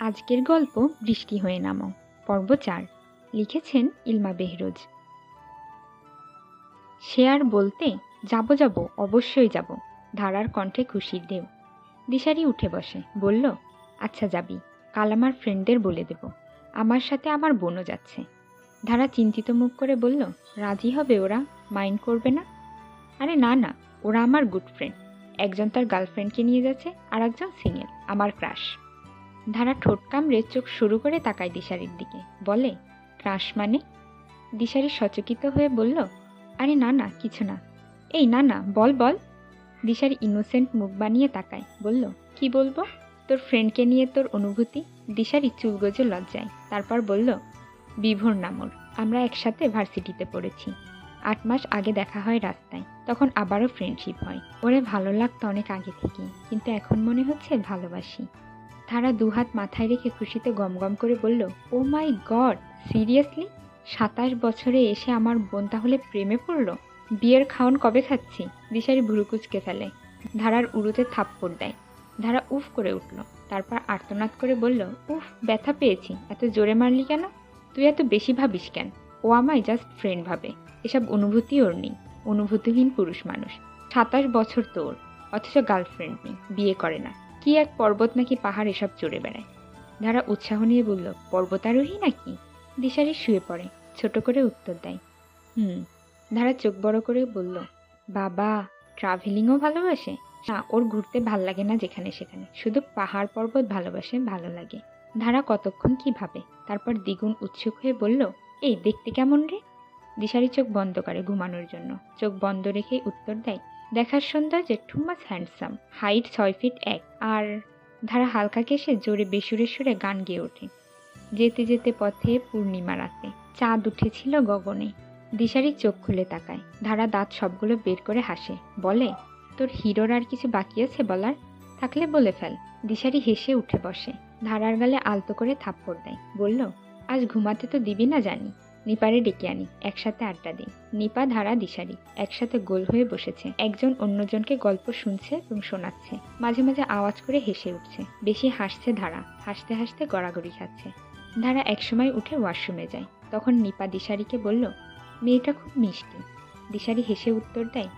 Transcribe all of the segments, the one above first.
আজকের গল্প বৃষ্টি হয়ে নামো, পর্ব চার। লিখেছেন ইলমা বেহরোজ। সে আর বলতে, যাব যাব, অবশ্যই যাব। ধারার কণ্ঠে খুশির ঢেউ। দিশারি উঠে বসে, বলল আচ্ছা যাবি, কাল আমার ফ্রেন্ডদের বলে দেব। আমার সাথে আমার বোনও যাচ্ছে। ধারা চিন্তিত মুখ করে বলল, রাজি হবে ওরা, মাইন্ড করবে না? আরে, না না, ওরা আমার গুড ফ্রেন্ড। একজন তার গার্লফ্রেন্ডকে নিয়ে যাচ্ছে আর একজন সিঙ্গেল, আমার ক্রাশ। ধারা ঠোঁট কামড়ে চোখ শুরু করে তাকায় দিশারির দিকে। বলে ক্রাশ মানে? দিশারি সচকিত হয়ে বলল, আরে না না, কিছু না। এই না না, বল বল। দিশারি ইনোসেন্ট মুখ বানিয়ে তাকায়, বলল, কি বলব? তোর ফ্রেন্ডকে নিয়ে তোর অনুভূতি? দিশারি চুলগোজো লজ্জায়, তারপর বলল, বিভোর নামর আমরা একসাথে ভার্সিটিতে পড়েছি। আট মাস আগে দেখা হয় রাস্তায়, তখন আবারও ফ্রেন্ডশিপ হয়। ওরে ভালো লাগতো অনেক আগে থেকেই, কিন্তু এখন মনে হচ্ছে ভালোবাসি। তারা দুহাত মাথায় রেখে খুশিতে গমগম করে বলল, ও মাই গড, সিরিয়াসলি? সাতাশ বছরে এসে আমার বোন তাহলে প্রেমে পড়ল? বিয়ের খাওন কবে খাচ্ছি? দিশারি ভুরুকুচকে ফেলে। ধারার উড়ুতে থাপ্পড় দেয়। ধারা উফ করে উঠল। তারপর আর্তনাদ করে বলল, উফ, ব্যথা পেয়েছি। এত জোরে মারলি কেন? তুই এত বেশি ভাবিস কেন? ও আমায় জাস্ট ফ্রেন্ড ভাবে। এসব অনুভূতি ওর নেই। অনুভূতিহীন পুরুষ মানুষ। সাতাশ বছর তোর। অথচ গার্লফ্রেন্ড নেই। বিয়ে করে না। কি এক পর্বত নাকি পাহাড় এসব চড়ে বেড়ায়? ধারা উৎসাহ নিয়ে বলল, পর্বতারোহী নাকি? দিশারি শুয়ে পড়ে, ছোট করে উত্তর দেয়, হুম। ধারা চোখ বড় করে বলল, বাবা ট্রাভেলিংও ভালোবাসে? না, ওর ঘুরতে ভালো লাগে না যেখানে সেখানে, শুধু পাহাড় পর্বত ভালোবাসে ভালো লাগে। ধারা কতক্ষণ কি ভাবে, তারপর দ্বিগুণ উৎসুক হয়ে বলল, এই দেখতে কেমন রে? দিশারি চোখ বন্ধ করে ঘুমানোর জন্য, চোখ বন্ধ রেখে উত্তর দেয় দেখার সৌন্দর্যে ঠুমাস হ্যান্ডসাম হাইট ছয় ফিট এক, আর ধারা হালকা কেসে জোরে বেসুরে সুরে গান গেয়ে ওঠে। যেতে যেতে পথে পূর্ণিমা রাতে। চাঁদ উঠেছিল গগনে। দিশারি চোখ খুলে তাকায়। ধারা দাঁত সবগুলো বের করে হাসে। বলে, তোর হিরোর আর কিছু বাকি আছে বলার? থাকলে বলে ফেল। দিশারি হেসে উঠে বসে। ধারার গালে আলতো করে থাপ্পড় দেয়। বলল, আজ ঘুমাতে তো দিবি না জানি। নিপারে ডেকে আনি, একসাথে আড্ডা দিই। নিপা ধারা দিশারি, একসাথে গোল হয়ে বসেছে। একজন অন্যজনকে গল্প শুনছে এবং শোনাচ্ছে। মাঝে মাঝে আওয়াজ করে হেসে উঠছে। বেশি হাসছে ধারা, হাসতে হাসতে গড়াগড়ি খাচ্ছে। ধারা একসময় উঠে ওয়াশরুমে যায়। তখন নিপা দিশারিকে বলল, মেয়েটা খুব মিষ্টি। দিশারি হেসে উত্তর দেয়,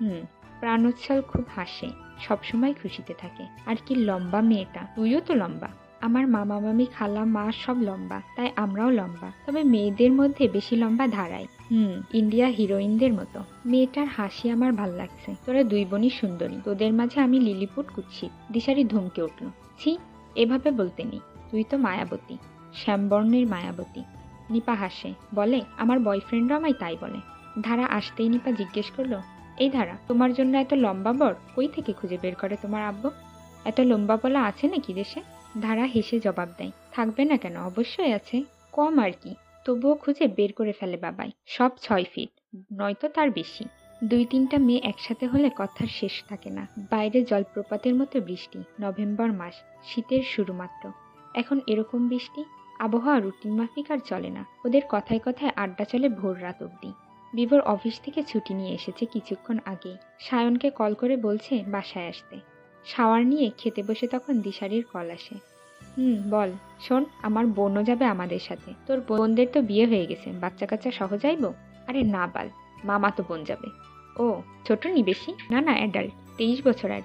হুম, প্রাণোচ্ছল খুব হাসে, সবসময় খুশিতে থাকে। আর কি লম্বা মেয়েটা, তুইও তো লম্বা। আমার মামা, মামি, খালা, মা সব লম্বা, তাই আমরাও লম্বা। তবে মেয়েদের মধ্যে বেশি লম্বা ধারায়। হুম, ইন্ডিয়া হিরোইনদের মতো। মেয়েটার হাসি আমার ভালো লাগছে। তোরা দুই বোনই সুন্দরী। তোদের মাঝে আমি লিলিপুট কুচ্ছি। দিশারি ধমকে উঠল। ছি, এভাবে বলতে নেই। তুই তো মায়াবতী। শ্যামবর্ণের মায়াবতী। নিপা হাসে। বলে, আমার বয়ফ্রেন্ডও আমায় তাই বলে। ধারা আসতেই নিপা জিজ্ঞেস করল, এই ধারা, তোমার জন্য এত লম্বা বর? কই থেকে খুঁজে বের করে তোমার আব্বু? এত লম্বা বলা আছে নাকি দেশে? ধারা হেসে জবাব দেয়। থাকবে না কেন? অবশ্যই আছে। কম আর কি। তবুও খুঁজে বের করে ফেলে বাবাই। সব ছয় ফিট নয়তো তার বেশি। দুই তিনটা মেয়ে একসাথে হলে কথার শেষ থাকে না। বাইরে জলপ্রপাতের মতো বৃষ্টি। নভেম্বর মাস। শীতের শুরু মাত্র। এখন এরকম বৃষ্টি? আবহাওয়া, রুটিন মাফিক আর চলে না। ওদের কথায় কথায় আড্ডা চলে ভোর রাত অবধি। বিভোর অফিস থেকে ছুটি নিয়ে এসেছে কিছুক্ষণ আগে। সায়নকে কল করে বলছে বাসায় আসতে। শাওয়ার নিয়ে খেতে বসে তখন দিশারির কল আসে। হুম, বল, শোন, আমার বোনও যাবে আমাদের সাথে। তোর বোনদের তো বিয়ে হয়ে গেছে বাচ্চা কাচ্চা সহ যাইব? আরে না, বাল, মামা তো বোন যাবে। ও, ছোট নি বেশি? না না, অ্যাডাল্ট, তেইশ বছর আর।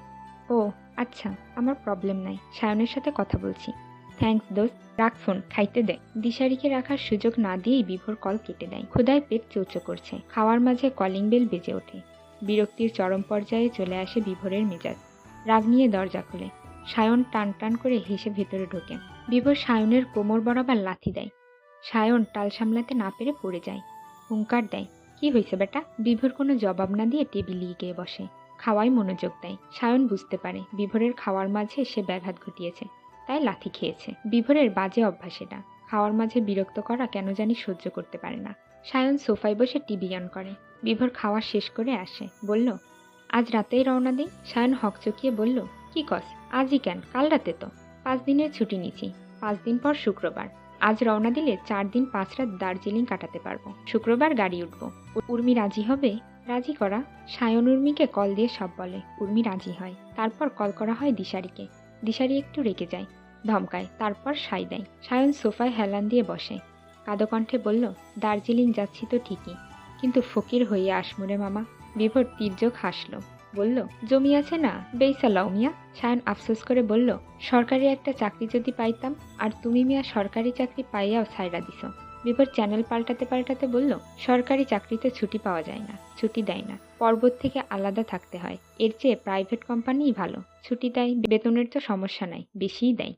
ও আচ্ছা আমার প্রবলেম নাই, সায়নের সাথে কথা বলছি। থ্যাঙ্কস দোস্ত, রাখ ফোন, খাইতে দে। দিশারিকে রাখার সুযোগ না দিয়েই বিভোর কল কেটে দেয়। ক্ষুদায় পেট চৌচো করছে। খাওয়ার মাঝে কলিং বেল বেজে ওঠে। বিরক্তির চরম পর্যায়ে চলে আসে বিভোরের মেজাজ। রাগ নিয়ে দরজা খুলে। সায়ন টান টান করে হেসে ভেতরে ঢোকে। বিভোর সায়নের কোমর বরাবর লাথি দেয়। সায়ন টাল সামলাতে না পেরে পড়ে যায়। হুঙ্কার দেয়, কি হয়েছে বেটা? বিভোর কোনো জবাব না দিয়ে টেবিলে গিয়ে বসে। খাওয়ায় মনোযোগ দেয়। সায়ন বুঝতে পারে, বিভোরের খাওয়ার মাঝে সে ব্যাঘাত ঘটিয়েছে। তাই লাথি খেয়েছে। বিভোরের বাজে অভ্যাস এটা। খাওয়ার মাঝে বিরক্ত করা কেন জানি সহ্য করতে পারে না। সায়ন সোফায় বসে টিভি অন করে। বিভোর খাওয়া শেষ করে আসে। বলল আজ রাতেই রওনা দিই। সায়ন হকচকিয়ে বলল, কি কস? আজই কেন? কাল রাতে তো। পাঁচ দিনের ছুটি নিছি। পাঁচ দিন পর শুক্রবার। আজ রওনা দিলে চার দিন পাঁচ রাত দার্জিলিং কাটাতে পারব। শুক্রবার গাড়ি উঠবো। উর্মি রাজি হবে? রাজি করা? সায়ন উর্মিকে কল দিয়ে সব বলে। উর্মি রাজি হয়। তারপর কল করা হয় দিশারিকে। দিশারি একটু রেগে যায়। ধমকায়। তারপর সাই দেয়। সায়ন সোফায় হেলান দিয়ে বসে। কাদো কণ্ঠে বলল, দার্জিলিং যাচ্ছি তো ঠিকই। কিন্তু ফকির হইয়া আসমুরে মামা বিভোর তীর্যক হাসল বলল, জমি আছে না? বেইসালাও মিয়া। সায়ন আফসোস করে বলল, সরকারি একটা চাকরি যদি পাইতাম, আর তুমি মিয়া সরকারি চাকরি পাইয়াও সাইরা দিছ। বিভোর চ্যানেল পাল্টাতে পাল্টাতে বলল, সরকারি চাকরিতে ছুটি পাওয়া যায় না, ছুটি দেয় না। পর্বত থেকে আলাদা থাকতে হয়। এর চেয়ে প্রাইভেট কোম্পানিই ভালো। ছুটি দেয়, বেতনের তো সমস্যা নাই, বেশিই দেয়।